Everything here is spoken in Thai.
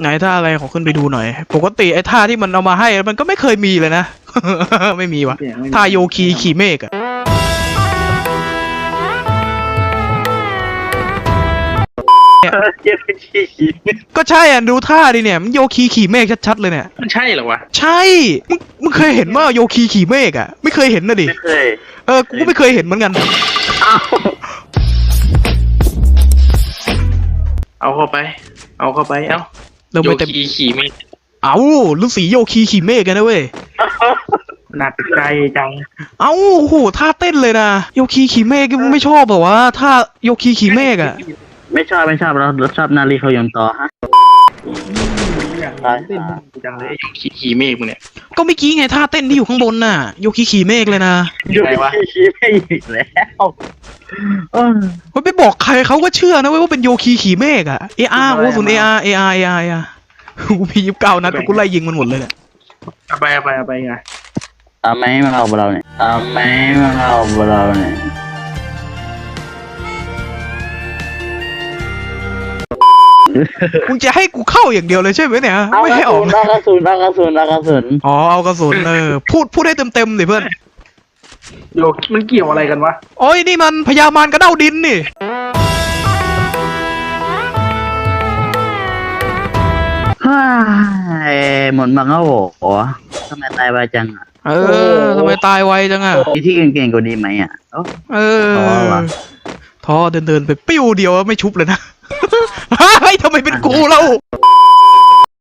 ไหนท่าอะไรขอขึ้นไปดูหน่อย ปกติไอ้ท่าที่มันเอามาให้มันก็ไม่เคยมีเลยนะ ไม่มีวะท่าโยคีขี่เมฆอะเจ็บขี้ขี้ก็ใช่อะดูท่าดิเนี่ยมันโยคีขี่เมฆชัดๆเลยเนี่ยมันใช่เหรอวะใช่มึงมึงเคยเห็นว่าโยคีขี่เมฆอะ ไม่เคยเห็นนะดิไม่เคยเออกูก็ไม่เคยเห็นเหมือนกันอ้าวเอาเข้าไป เอาเข้าไป เอา เราโยไปเต็มคีขี่ไม่เอ้าฤาษีโยคีขี่เมฆกันนะเว้ย หนักใจจัง เอ้าโอ้โหท่าเต้นเลยนะโยคีขี่เมฆมึงไม่ชอบเหรอวะท่าโยคีขี่เมฆอะไม่ชอบไม่ชอบเราเราชอบนารีเขายนต่อฮะ ตายเต้นจังเลยไอ้โยคีขี่เมฆมึงเนี่ยก็เมื่อกี้ไงท่าเต้นที่อยู่ข้างบนน่ะโยคีขี่เมฆเลยนะอยู่ขี้ขี้ไม่อีกแล้วเออเฮ้ยไปบอกใครเขาก็เชื่อนะเว้ยว่าเป็นโยคีขี่เมฆอะเออาร์โอ้ศูนย์เออาร์เออาร์เออาร์เออาร์กูมียิบเก้านัดกูไล่ยิงมันหมดเลยเนี่ยเอาไปเอาไปเอาไปไงเอาไหมมาเอาเราเนี่ยเอาไหมมาเอาเราเนี่ย มึงจะให้กูเข้าอย่างเดียวเลยใช่ไหมเนี่ยไม่ให้ออกเอากระสุนเอากระสุนเอากระสุนอ๋อเอากระสุนเออพูดพูดให้เต็มเต็มๆดิเพื่อนโยคีมันเกี่ยวอะไรกันวะ โอ้ยนี่มันพญามารกระเด้าดินนี่ ฮ่าหมดมังแล้วโอ้ทำไมตายไปจังอะเออทำไมตายไวจังอะมีที่เก่งๆกว่านี้ไหมอะเอ้า เออท้อว่ะ ท้อเดินเดินๆไปปิ้วเดียวไม่ชุบเลยนะเฮ้ย ทำไมเป็นกูเล่า